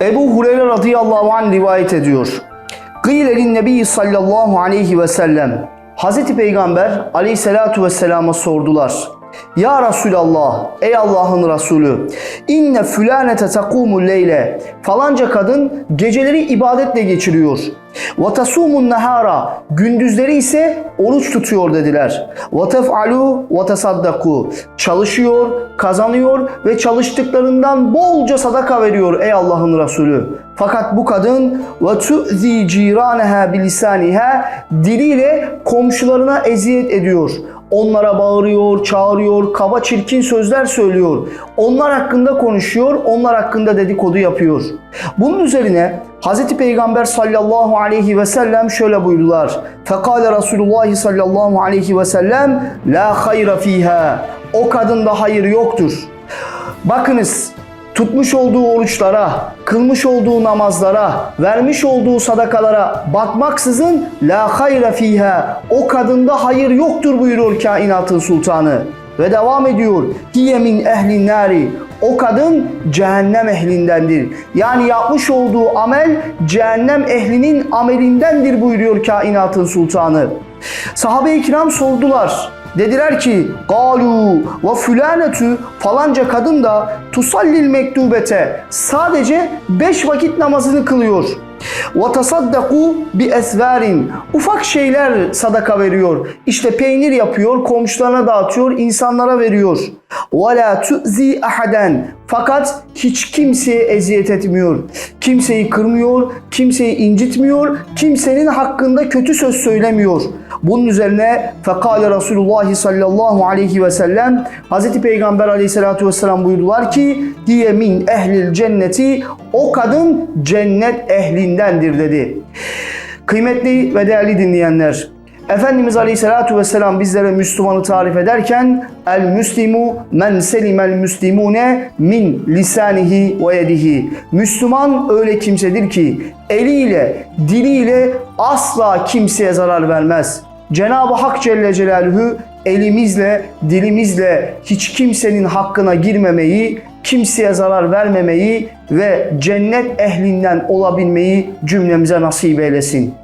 Ebu Hureyre radıyallahu anh rivayet ediyor. Gıylelin Nebi sallallahu aleyhi ve sellem. Hazreti Peygamber aleyhissalatu vesselama sordular. Ya Resulallah, ey Allah'ın Resulü, inne fülanete takumul leyle. Falanca kadın geceleri ibadetle geçiriyor. Ve tasumun nehara. Gündüzleri ise oruç tutuyor dediler. Ve tef'alu ve tesaddaku. Çalışıyor, kazanıyor ve çalıştıklarından bolca sadaka veriyor ey Allah'ın Resulü. Fakat bu kadın ve tu'zi ciraneha bilisaniha diliyle komşularına eziyet ediyor. Onlara bağırıyor, çağırıyor, kaba çirkin sözler söylüyor. Onlar hakkında konuşuyor, onlar hakkında dedikodu yapıyor. Bunun üzerine Hz. Peygamber sallallahu aleyhi ve sellem şöyle buyurdular. Fekale Resulullah sallallahu aleyhi ve sellem La hayra fiha. O kadında hayır yoktur. Bakınız tutmuş olduğu oruçlara, kılmış olduğu namazlara, vermiş olduğu sadakalara bakmaksızın la hayra fiha o kadında hayır yoktur buyuruyor kainatın sultanı. Ve devam ediyor. Hiye min ehlin nari. O kadın cehennem ehlindendir. Yani yapmış olduğu amel cehennem ehlinin amelindendir buyuruyor kainatın sultanı. Sahabe-i kiram sordular. Dediler ki galu ve fülanetü falanca kadın da tusallil mektubete sadece beş vakit namazını kılıyor. Ve tasaddaku bi esverin ufak şeyler sadaka veriyor. İşte peynir yapıyor, komşularına dağıtıyor, insanlara veriyor. Ve la tu'zi ahaden fakat hiç kimseye eziyet etmiyor. Kimseyi kırmıyor, kimseyi incitmiyor, kimsenin hakkında kötü söz söylemiyor. Bunun üzerine fekale Resulullah sallallahu aleyhi ve sellem Hz. Peygamber aleyhissalatu vesselam buyurdular ki diye min ehlil cenneti o kadın cennet ehlindendir dedi. Kıymetli ve değerli dinleyenler Efendimiz Aleyhisselatü Vesselam bizlere Müslümanı tarif ederken El Müslimu men selimel müslimune min lisanihi ve yedihi. Müslüman öyle kimsedir ki eliyle, diliyle asla kimseye zarar vermez. Cenab-ı Hak Celle Celaluhu elimizle, dilimizle hiç kimsenin hakkına girmemeyi, kimseye zarar vermemeyi ve cennet ehlinden olabilmeyi cümlemize nasip eylesin.